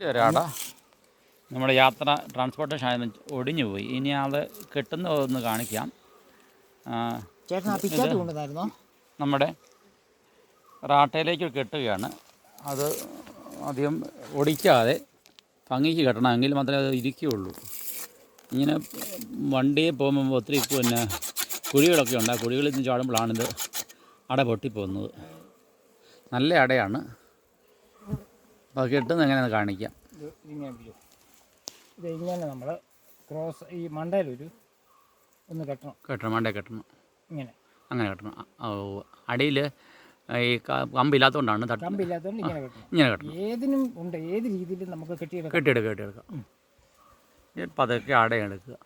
ഒരാട. നമ്മുടെ യാത്ര ട്രാൻസ്പോർട്ടേഷൻ ആയിരുന്നു ഒടിഞ്ഞു പോയി ഇനി അത് കിട്ടുന്ന ഒന്ന് കാണിക്കാം. നമ്മുടെ റാട്ടയിലേക്ക് കെട്ടുകയാണ്. അത് അധികം ഒടിക്കാതെ ഭംഗിക്ക് കെട്ടണമെങ്കിൽ മാത്രമേ അത് ഇരിക്കുകയുള്ളൂ. ഇങ്ങനെ വണ്ടിയെ പോകുമ്പോൾ ഒത്തിരി പിന്നെ കുഴികളൊക്കെ ഉണ്ട്. ആ കുഴികളിൽ നിന്ന് ചാടുമ്പോഴാണിത് അട പൊട്ടിപ്പോകുന്നത്. നല്ല അടയാണ്. അപ്പോൾ അത് കെട്ടുന്നത് എങ്ങനെയാണെന്ന് കാണിക്കാം. ഇത് ഇങ്ങനെ നമ്മൾ ക്രോസ് ഈ മണ്ടയിലൊരു ഒന്ന് കെട്ടണം. കെട്ടണം മണ്ടയിൽ കെട്ടണം. ഇങ്ങനെ. അങ്ങനെ കെട്ടണം. അടിയിൽ ഈ കമ്പില്ലാത്തതുകൊണ്ടാണ് കമ്പില്ലാത്തതുകൊണ്ട് ഇങ്ങനെ കെട്ടണം. ഇങ്ങനെ കെട്ടണം. ഏതിനും ഉണ്ട് ഏത് രീതിയിലും നമുക്ക് കെട്ടിയെടുക്കാം. കെട്ടിയെടുക്കാം. ഈ പതുക്കെ അടയെടുക്കുക.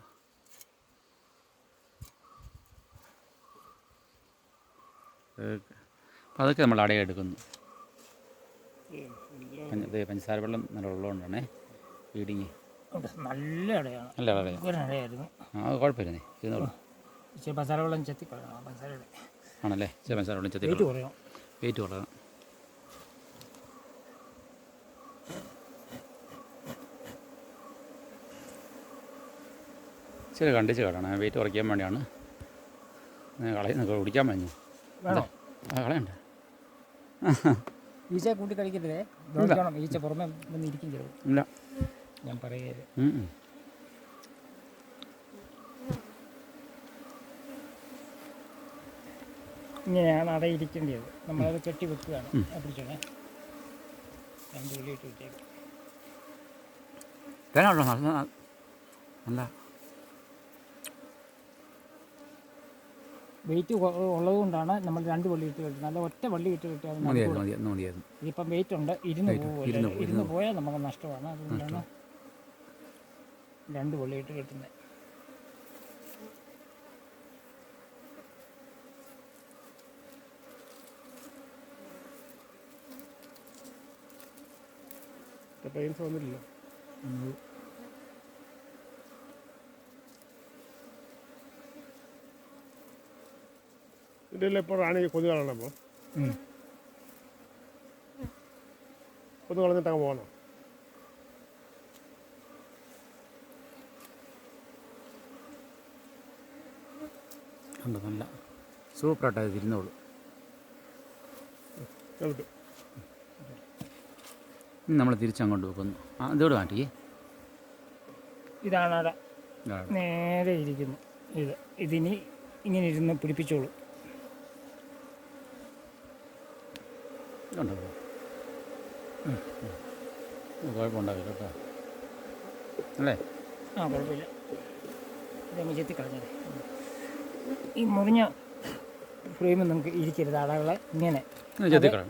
പതുക്കെ നമ്മൾ അടയെടുക്കുന്നു. ദേ പഞ്ചസാര വെള്ളം നല്ല ഉള്ളതുകൊണ്ടാണേ ഫീഡിങ്. നല്ല ഇടയാണ്. നല്ല ഇടയായിരുന്നു. അത് കുഴപ്പമില്ലേ ഇരുന്നോളൂ. ഇച്ചിരി പഞ്ചസാര വെള്ളം ചെത്തി പഞ്ചസാരയുടെ ആണല്ലേ? ഇച്ചിരി പഞ്ചസാര വെള്ളം ചെത്തി വെയിറ്റ് കുറയണം വെയിറ്റ് കുറയണം ഇച്ചിരി കണ്ടിച്ച് കളയണം. വെയിറ്റ് കുറയ്ക്കാൻ വേണ്ടിയാണ്. കളയുന്ന കുടിക്കാൻ പറഞ്ഞു. കളയണ്ട. ഈച്ച കൂട്ടി കഴിക്കരുതേ നോക്കണം ഈച്ച പുറമെ വന്ന് ഇരിക്കും ചെറു ഇല്ല. ഞാൻ പറയുക. ഇങ്ങനെയാണ് അടയിരിക്കേണ്ടത് നമ്മളത് കെട്ടി വെക്കുകയാണ്. പിടിച്ചോണേ. രണ്ട് ഉള്ളി ഇട്ട് വെച്ചേക്കാം. തേനാണല്ലോ നല്ല വെയിറ്റ് ഉള്ളത് കൊണ്ടാണ് നമ്മൾ രണ്ട് വള്ളി ഇട്ട് കിട്ടുന്നത്. നല്ല ഒറ്റ വള്ളി ഇട്ട് കെട്ടിയാൽ ഇപ്പം ഇതിപ്പം വെയിറ്റ് ഉണ്ട്. ഇരുന്ന് പോകുമല്ലോ ഇരുന്ന് ഇരുന്ന് പോയാൽ നമുക്ക് നഷ്ടമാണ്. അതുകൊണ്ടാണ് രണ്ട് വള്ളി ഇട്ട് കെട്ടുന്നത്. പെയിൻസ് വന്നില്ലല്ലോ ഇതിന്റെ ഇപ്പോൾ റാണി കൊതു കളയണം അപ്പോൾ കൊതു കളഞ്ഞിട്ട് അങ്ങ് പോകണം ഉണ്ട് നല്ല സൂപ്പറായിട്ട് അത് തിരുന്നോളൂ ഇനി നമ്മൾ തിരിച്ചങ്ങോട്ട് വെക്കുന്നു ആ ഇതോട് മാറ്റിയേ ഇതാണ് ഇതാണ്. നേരെ ഇരിക്കുന്നു. ഇത് ഇതിനി ഇങ്ങനെ ഇരുന്ന് പിടിപ്പിച്ചോളൂ. ഇതുണ്ടോ ഉം, ഉം. കുഴപ്പമുണ്ടാവില്ല കേട്ടോ. അല്ലേ? ആ കുഴപ്പമില്ല. ഇതങ്ങ് ചെത്തി കളഞ്ഞത് ഈ മുറിഞ്ഞ ഫ്രെയിം നമുക്ക് ഇരിക്കരുത് അടകളെ ഇങ്ങനെ.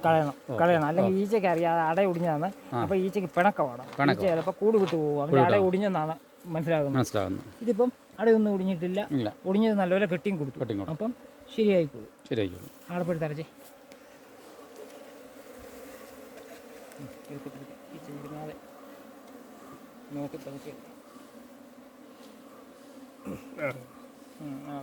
കളയണം. കളയണം. അല്ലെങ്കിൽ ഈച്ചയ്ക്ക് അറിയാതെ അട ഒടിഞ്ഞതാണ്. അപ്പോൾ ഈച്ചയ്ക്ക് പിണക്കമാണ് ഈച്ച ചിലപ്പോൾ കൂട് വിട്ടു പോകും. അങ്ങനെ അട ഒടിഞ്ഞെന്നാണ് മനസ്സിലാകുന്നത്. മനസ്സിലാകുന്നു. ഇതിപ്പം അടയൊന്നും ഒടിഞ്ഞിട്ടില്ല. ഒടിഞ്ഞത് നല്ലപോലെ കെട്ടിയും കൊടുത്തു. അപ്പം ശരിയായിക്കോളും. ശരിയായിക്കോളൂ. ആടപ്പെടുത്ത് അരച്ചേ ഈച്ച ഇരുന്നാതെ നോക്കി പതുക്കെ ആ